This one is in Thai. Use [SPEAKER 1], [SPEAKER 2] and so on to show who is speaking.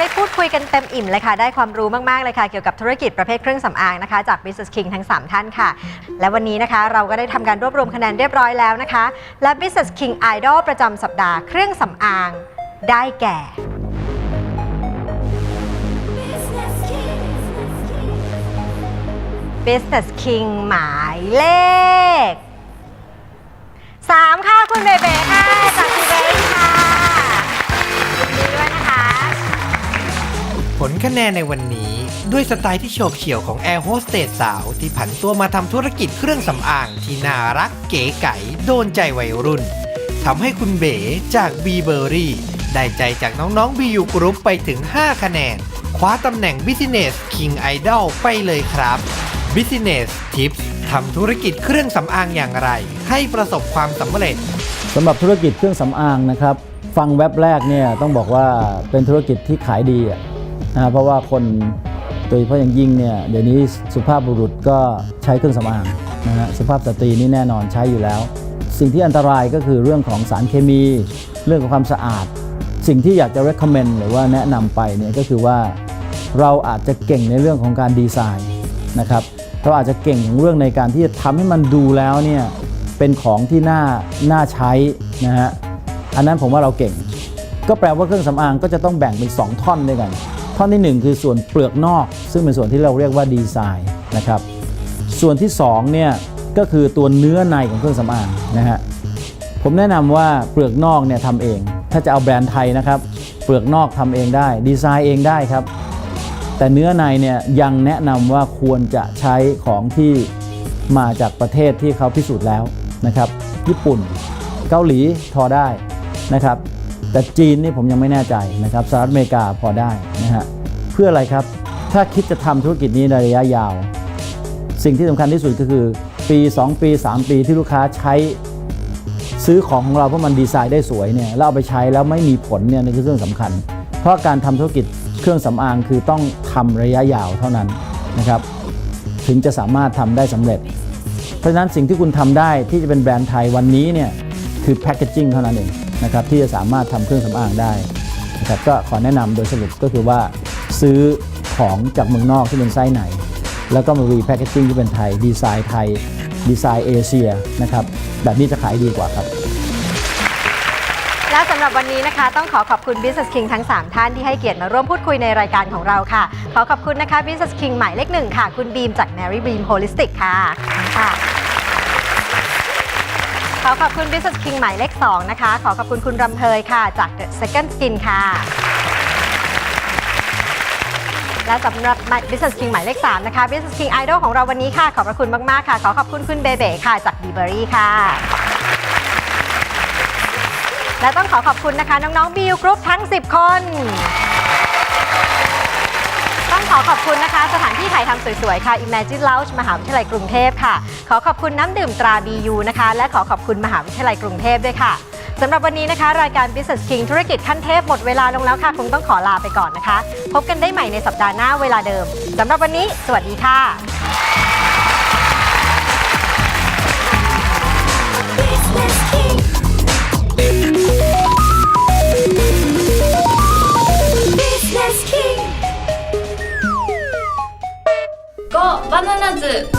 [SPEAKER 1] ได้พูดคุยกันเต็มอิ่มเลยค่ะ ได้ความรู้มาก ๆ เลยค่ะ เกี่ยวกับธุรกิจประเภทเครื่องสำอางนะคะ จาก Business King ทั้ง 3 ท่านค่ะ และวันนี้นะคะเราก็ได้ทำการรวบรวมคะแนนเรียบร้อยแล้วนะคะ และ Business King Idol ประจำสัปดาห์เครื่องสำอางได้แก่ Business King หมายเลข 3 ค่ะ คุณเบเบ้ค่ะ
[SPEAKER 2] ผลคะแนนในวันนี้ ด้วยสไตล์ที่โฉบเฉี่ยวของแอร์โฮสเตสสาว ที่ผันตัวมาทำธุรกิจเครื่องสำอางที่น่ารักเก๋ไก๋โดนใจวัยรุ่นทำให้คุณเบ๋จากบีเบอรี่ได้ใจจากน้องๆ BU Group ไปถึง 5 คะแนน คว้าตำแหน่ง Business King Idol ไปเลยครับ Business Tips ทำธุรกิจเครื่องสำอางอย่างไร ให้ประสบความสำเร็จ
[SPEAKER 3] สำหรับธุรกิจเครื่องสำอางนะครับ ฟังแว็บแรกเนี่ยต้องบอกว่าเป็นธุรกิจที่ขายดีอะ นะเพราะว่าคนโดยเฉพาะอย่างยิ่งเนี่ยเดี๋ยวนี้สุภาพบุรุษก็ใช้เครื่องสำอางนะฮะสุภาพสตรีนี่แน่นอนใช้อยู่แล้ว สิ่งที่อันตรายก็คือเรื่องของสารเคมี เรื่องของความสะอาด สิ่งที่อยากจะ recommend หรือว่าแนะนำไปเนี่ยก็คือว่าเราอาจจะเก่งในเรื่องของการดีไซน์นะครับเราอาจจะเก่งเรื่องในการที่จะทำให้มันดูแล้วเนี่ยเป็นของที่น่าน่าใช้นะฮะอันนั้นผมว่าเราเก่ง ก็แปลว่าเครื่องสำอางก็จะต้องแบ่งเป็น2ท่อนด้วยกัน ท่อนทีหนึ่1 คือส่วนเปลือกนอก ซึ่งเป็นส่วนที่เราเรียกว่าดีไซน์นะครับส่วนที่2เนี่ยก็คือตัวเนื้อในของเครื่องสำอางนะฮะผมแนะนำว่าเปลือกนอกเนี่ยทำเอง ถ้าจะเอาแบรนด์ไทยนะครับเปลือกนอกทำเองได้ ดีไซน์เองได้ครับ แต่เนื้อในเนี่ยยังแนะนำว่าควรจะใช้ของที่มาจากประเทศที่เขาพิสูจน์แล้วนะครับญี่ปุ่น เกาหลีพอได้นะครับแต่จีนนี่ผมยังไม่แน่ใจนะครับสหรัฐอเมริกาพอได้นะฮะ พื่ออะไรครับ ถ้าคิดจะทำธุรกิจนี้ในระยะยาว สิ่งที่สำคัญที่สุดก็คือ ปี 2 ปี 3 ปีที่ลูกค้าใช้ซื้อของของเราเพราะมันดีไซน์ได้สวยเนี่ยแล้วเอาไปใช้แล้วไม่มีผลเนี่ยนี่คือเรื่องสำคัญ เพราะการทำธุรกิจเครื่องสำอางคือต้องทำระยะยาวเท่านั้นนะครับ ถึงจะสามารถทำได้สำเร็จ เพราะฉะนั้นสิ่งที่คุณทำได้ที่จะเป็นแบรนด์ไทยวันนี้เนี่ยคือแพ c เกจจิ้งเท่านั้นเองนะครับที่จะสามารถทำเครื่องสำอางได้นะครับก็ขอแนะนำโดยสรุปก็คือว่า ซื้อของจากเมืองนอกที่เป็นไส้ไหน แล้วก็มารีแพ c เกจจิ้งที่เป็นไทย ดีไซน์ไทย ดีไซน์เอเชียนะครับ แบบนี้จะขายดีกว่าครับ
[SPEAKER 1] และสำหรับวันนี้นะคะ ต้องขอขอบคุณ Business King ทั้ง 3 ท่านที่ให้เกียรติมาร่วมพูดคุยในรายการของเราค่ะ ขอขอบคุณนะคะ Business King หมายเลขหนึ่งค่ะ คุณบีมจาก Mary Beam Holistic ค่ะขอบคุณค่ะ ขอขอบคุณ Business King หมายเลข2นะคะ ขอขอบคุณคุณรำเพยค่ะ จาก The Second Skin ค่ะ และสำหรับ Business King หมายเลข 3 นะคะ Business King Idol ของเราวันนี้ค่ะ ขอบพระคุณมาก ๆ ค่ะ ขอขอบคุณคุณเบเบ้ค่ะ จาก b ีเบอรี่ค่ะ และต้องขอขอบคุณนะคะ น้อง ๆ บิวกรุ๊ปทั้ง 10 คน ต้องขอขอบคุณนะคะ สถานที่ถ่ายทำสวย ๆ ค่ะ Imagine Lounge มหาวิทยาลัยกรุงเทพค่ะ ขอขอบคุณน้ำดื่มตรา BU นะคะ และขอขอบคุณมหาวิทยาลัยกรุงเทพด้วยค่ะ สำหรับวันนี้นะคะ รายการ Business King ธุรกิจขั้นเทพหมดเวลาลงแล้วค่ะ คงต้องขอลาไปก่อนนะคะ พบกันได้ใหม่ในสัปดาห์หน้าเวลาเดิมสำหรับวันนี้ สวัสดีค่ะ
[SPEAKER 4] Business King. Business King.
[SPEAKER 5] 5バナナズ